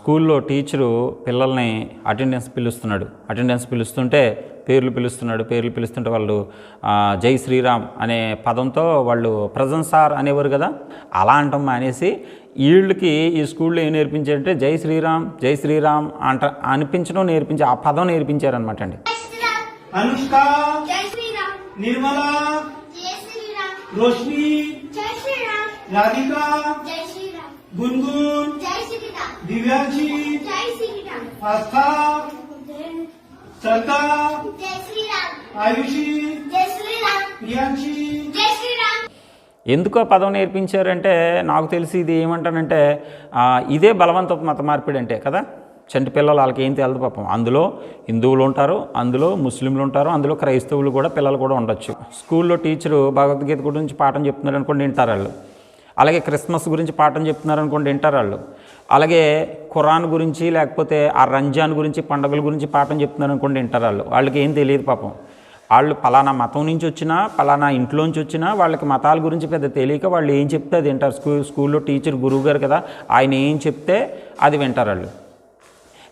స్కూల్లో టీచరు పిల్లల్ని అటెండెన్స్ పిలుస్తున్నాడు. అటెండెన్స్ పిలుస్తుంటే పేర్లు పిలుస్తున్నాడు పేర్లు పిలుస్తుంటే వాళ్ళు ఆ, జై శ్రీరామ్ అనే పదంతో వాళ్ళు ప్రజెంట్ సార్ అనేవారు కదా? అలా అంటాం మానేసి వీళ్ళకి ఈ స్కూల్లో ఏం నేర్పించారంటే జై శ్రీరామ్ జై శ్రీరామ్ అంట అనిపించడం నేర్పించి ఆ పదం నేర్పించారనమాట అండి. అనుష్క జై శ్రీరామ్. నిర్మల జై శ్రీరామ్. రోష్ని జై శ్రీరామ్. రాధిక జై శ్రీరామ్. గున్గున్ జై శ్రీరామ్ దివ్యాంశి జై శ్రీరామ్ ఆస్థా శ్రద్ధ జై శ్రీరామ్ ఆయుషి జై శ్రీరామ్ ప్రియాంశి జై శ్రీరామ్ ఎందుకు ఆ పదం నేర్పించారంటే నాకు తెలిసి ఇది ఏమంటానంటే ఆ, ఇదే బలవంతపు మత మార్పిడి అంటే కదా? చంటి పిల్లలు వాళ్ళకి ఏం తెలియదు పాపం. అందులో హిందువులు ఉంటారు అందులో ముస్లింలు ఉంటారు అందులో క్రైస్తవులు కూడా పిల్లలు కూడా ఉండొచ్చు. స్కూల్లో టీచరు భగవద్గీత గురించి పాఠం చెప్తున్నారు అనుకోండి వింటారు వాళ్ళు. అలాగే క్రిస్మస్ గురించి పాఠం చెప్తున్నారు అనుకోండి వింటారు వాళ్ళు. అలాగే ఖురాన్ గురించి లేకపోతే ఆ రంజాన్ గురించి పండుగల గురించి పాఠం చెప్తున్నారు అనుకోండి వింటారు వాళ్ళు. వాళ్ళకి ఏం తెలియదు పాపం. వాళ్ళు పలానా మతం నుంచి వచ్చినా పలానా ఇంట్లోంచి వచ్చినా వాళ్ళకి మతాల గురించి పెద్ద తెలియక వాళ్ళు ఏం చెప్తే అది వింటారు. స్కూల్ స్కూల్లో టీచర్ గురువు గారు కదా ఆయన ఏం చెప్తే అది వింటారు వాళ్ళు.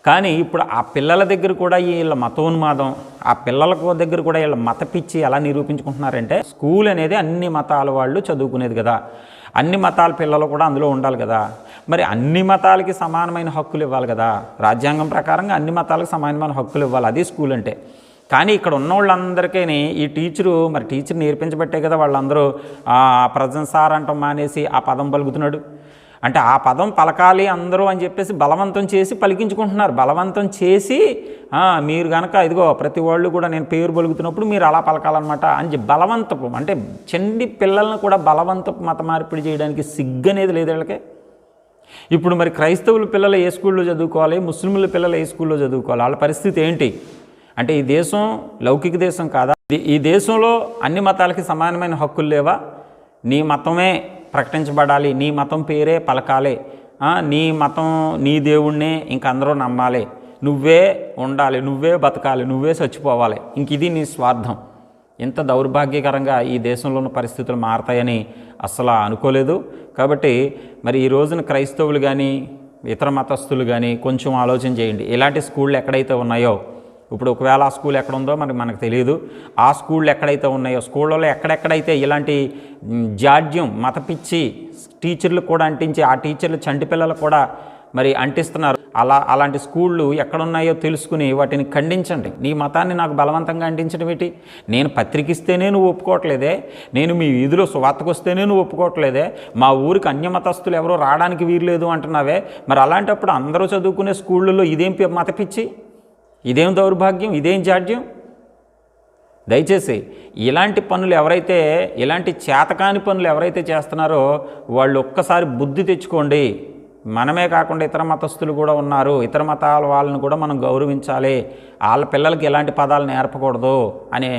కానీ ఇప్పుడు ఆ పిల్లల దగ్గర కూడా వీళ్ళ మతోన్మాదం ఆ పిల్లల దగ్గర కూడా వీళ్ళ మత పిచ్చి ఎలా నిరూపించుకుంటున్నారంటే స్కూల్ అనేది అన్ని మతాల వాళ్ళు చదువుకునేది కదా. అన్ని మతాల పిల్లలు కూడా అందులో ఉండాలి కదా. మరి అన్ని మతాలకి సమానమైన హక్కులు ఇవ్వాలి కదా. రాజ్యాంగం ప్రకారంగా అన్ని మతాలకు సమానమైన హక్కులు ఇవ్వాలి. అది స్కూల్ అంటే. కానీ ఇక్కడ ఉన్న వాళ్ళందరికీ ఈ టీచరు మరి టీచర్ నేర్పించబట్టే కదా వాళ్ళందరూ ప్రజెంట్ సార్ అంటాం మానేసి ఆ పదం పలుకుతున్నాడు. అంటే ఆ పదం పలకాలి అందరూ అని చెప్పేసి బలవంతం చేసి పలికించుకుంటున్నారు. బలవంతం చేసి మీరు కనుక ఇదిగో ప్రతి వాళ్ళు కూడా నేను పేరు పలుకుతున్నప్పుడు మీరు అలా పలకాలన్నమాట అని బలవంతపు అంటే చండి పిల్లల్ని కూడా బలవంతపు మత మార్పిడి చేయడానికి సిగ్గు అనేది లేదు వీళ్ళకి. ఇప్పుడు మరి క్రైస్తవుల పిల్లలు ఏ స్కూల్లో చదువుకోవాలి? ముస్లింల పిల్లలు ఏ స్కూల్లో చదువుకోవాలి? వాళ్ళ పరిస్థితి ఏంటి? అంటే ఈ దేశం లౌకిక దేశం కాదా? ఈ దేశంలో అన్ని మతాలకి సమానమైన హక్కులు లేవా? నీ మతమే ప్రకటించబడాలి. నీ మతం పేరే పలకాలి. నీ మతం నీ దేవుణ్ణే ఇంక అందరూ నమ్మాలి. నువ్వే ఉండాలి నువ్వే బతకాలి నువ్వే చచ్చిపోవాలి. ఇంక ఇది నీ స్వార్థం. ఇంత దౌర్భాగ్యకరంగా ఈ దేశంలో ఉన్న పరిస్థితులు మారతాయని అస్సలు అనుకోలేదు. కాబట్టి మరి ఈ రోజున క్రైస్తవులు కానీ ఇతర మతస్థులు కానీ కొంచెం ఆలోచన చేయండి. ఇలాంటి స్కూళ్ళు ఎక్కడైతే ఉన్నాయో ఇప్పుడు ఒకవేళ ఆ స్కూల్ ఎక్కడ ఉందో మరి మనకు తెలియదు ఆ స్కూళ్ళు ఎక్కడైతే ఉన్నాయో స్కూళ్ళలో ఎక్కడెక్కడైతే ఇలాంటి జాడ్యం మతపిచ్చి టీచర్లు కూడా అంటించి ఆ టీచర్లు చంటి పిల్లలు కూడా మరి అంటిస్తున్నారు. అలా అలాంటి స్కూళ్ళు ఎక్కడున్నాయో తెలుసుకుని వాటిని ఖండించండి. నీ మతాన్ని నాకు బలవంతంగా అంటించడం ఏంటి? నేను పత్రికిస్తేనే నువ్వు ఒప్పుకోవట్లేదే. నేను మీ వీధిలో సువార్తకు వస్తేనే నువ్వు ఒప్పుకోవట్లేదే. మా ఊరికి అన్యమతస్తులు ఎవరో రావడానికి వీర్లేదు అంటున్నావే. మరి అలాంటప్పుడు అందరూ చదువుకునే స్కూళ్ళలో ఇదేం మతపిచ్చి? ఇదేం దౌర్భాగ్యం? ఇదేం జాడ్యం? దయచేసి ఇలాంటి పనులు ఎవరైతే ఇలాంటి చేతకాని పనులు ఎవరైతే చేస్తున్నారో వాళ్ళు ఒక్కసారి బుద్ధి తెచ్చుకోండి. మనమే కాకుండా ఇతర మతస్థులు కూడా ఉన్నారు. ఇతర మతాల వాళ్ళని కూడా మనం గౌరవించాలి. వాళ్ళ పిల్లలకి ఎలాంటి పదాలు నేర్పకూడదు అనే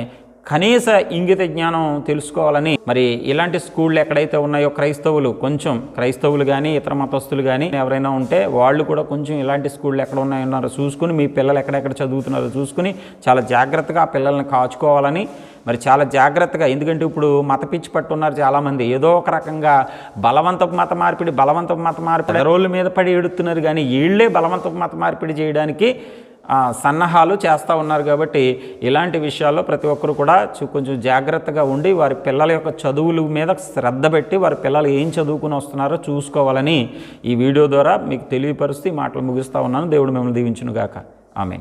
కనీస ఇంగిత జ్ఞానం తెలుసుకోవాలని మరి ఇలాంటి స్కూళ్ళు ఎక్కడైతే ఉన్నాయో క్రైస్తవులు కొంచెం క్రైస్తవులు కానీ ఇతర మతస్థులు కానీ ఎవరైనా ఉంటే వాళ్ళు కూడా కొంచెం ఇలాంటి స్కూళ్ళు ఎక్కడ ఉన్నాయో ఉన్నారో చూసుకుని మీ పిల్లలు ఎక్కడెక్కడ చదువుతున్నారో చూసుకుని చాలా జాగ్రత్తగా ఆ పిల్లల్ని కాచుకోవాలని మరి చాలా జాగ్రత్తగా ఎందుకంటే ఇప్పుడు మత పిచ్చి పట్టున్నారు చాలామంది. ఏదో ఒక రకంగా బలవంతపు మత మార్పిడి బలవంతపు మత మార్పిడి రోళ్ళ మీద పడి ఎడుతున్నారు కానీ వీళ్ళే బలవంతపు మత మార్పిడి చేయడానికి సన్నాహాలు చేస్తూ ఉన్నారు కాబట్టి ఇలాంటి విషయాల్లో ప్రతి ఒక్కరు కూడా కొంచెం జాగ్రత్తగా ఉండి వారి పిల్లల యొక్క చదువుల మీద శ్రద్ధ పెట్టి వారి పిల్లలు ఏం చదువుకుని వస్తున్నారో చూసుకోవాలని ఈ వీడియో ద్వారా మీకు తెలియపరుస్తూ మాటలు ముగిస్తూ ఉన్నాను. దేవుడు మిమ్మల్ని దీవించునుగాక. ఆమె